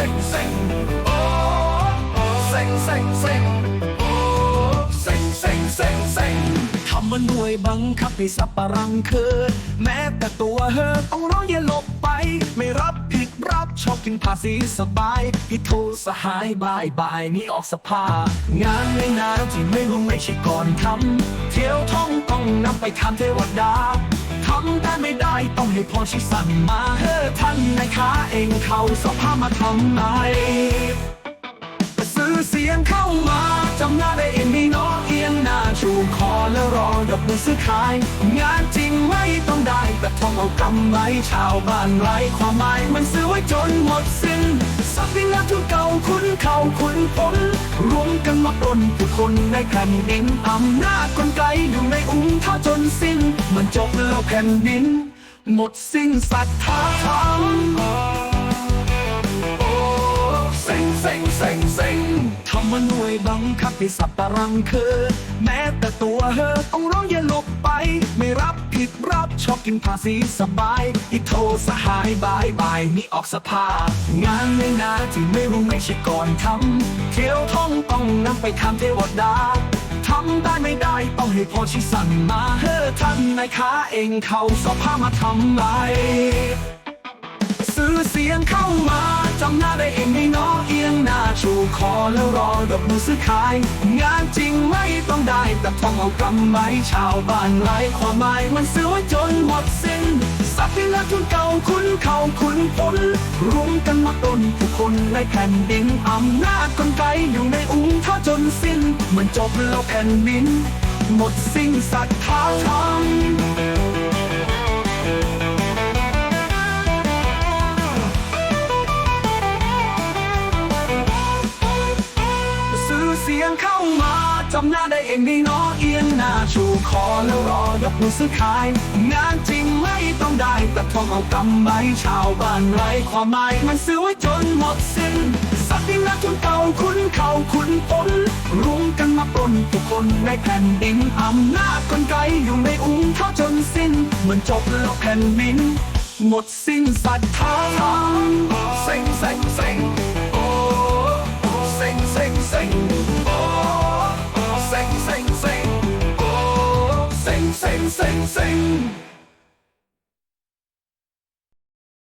ซ็งเซ็งโอ้เซ็งเซ็งเซ็งโอ้เซ็งเซ็งเซ็งเซ็งทำมันหน่วยบังคับให้สับปะรังเคินแม้แต่ตัวเธอต้องร้องอย่าหลบไป ไม่รับผิดรับชอบกินภาษีสบายพี่โทสหายบายบายนี่ออกสภา งานไม่นานที่ไม่รู้ไม่ใช่ก่อนทำเที่ยวท่องต้องนำไปทำเทวดาำแต่ไม่ได้ต้องให้พอชิสั่งมาเฮ้อท่านนายค้าเองเขาสภาพมาทำไม มือซื้อขาย งานจริงไม่ต้องได้ แต่ทองเอากำไรชาวบ้านไร้ความหมายมันซื้อไว้จนหมดสิ้นสักดินแล้วทุกเก่าคุ้นเข่าคุ้นผลรวมกันมาปล้นผู้คนในแผ่นดินอำนาจกลไกอยู่ในอุ้งเท้าจนสิ้น มันจบแล้วแผ่นดิน หมดสิ้นศรัทธา มาหน่วยบังคับให้สับตารังคือ แม้แต่ตัวเธอต้องร้องอย่าหลบไป ไม่รับผิดรับชอบกินภาษีสบาย อีโทรสหายบายบายนี่ออกสภางานไม่นาที่ไม่รู้ไม่ใช่ก่อนทำเที่ยวท่องต้องนำไปทำเทวดาทำได้ไม่ได้ต้องให้พอชิสั่งมาเฮ้อท่านนายค้าเองเขาสภามาทำไรซื้อเสียงเข้ามาจำหน้าได้เองไม่น้อย หน้าชูคอแล้วรอดอกมือซื้อขาย งานจริงไม่ต้องได้ แต่ต้องเอากำไรชาวบ้านไร้ความหมายมันซื้อไว้จนหมดสิ้นสักที่ละทุนเก่าคุ้นเขาคุ้นผลรวมกันมาต้นผู้คนในแผ่นดินอำนาจกลไกอยู่ในอุ้งเท้าจนสิ้น มันจบแล้วแผ่นดิน หมดสิ้นศรัทธาธรรม จำหน้าได้เองดีน้อเอียงหน้าชูคอแล้วรอยกมือซื้อขาย งานจริงไม่ต้องได้แต่ทองเอากำไรชาวบ้านไรความหมายมันซื้อไว้จนหมดสิ้นสัตว์ที่นักทุนเก่าคุ้นเขาคุ้นผลรวมกันมาปนผู้คนในแผ่นดินอำนาจกลไกอยู่ในอุ้งเท้าจนสิ้นเหมือนจบแล้วแผ่นดิน หมดสิ้นศรัทธาธรรมเซ็งเซ็งเซ็งโอ้เซ็งเซ็งเซ็ง เซ็ง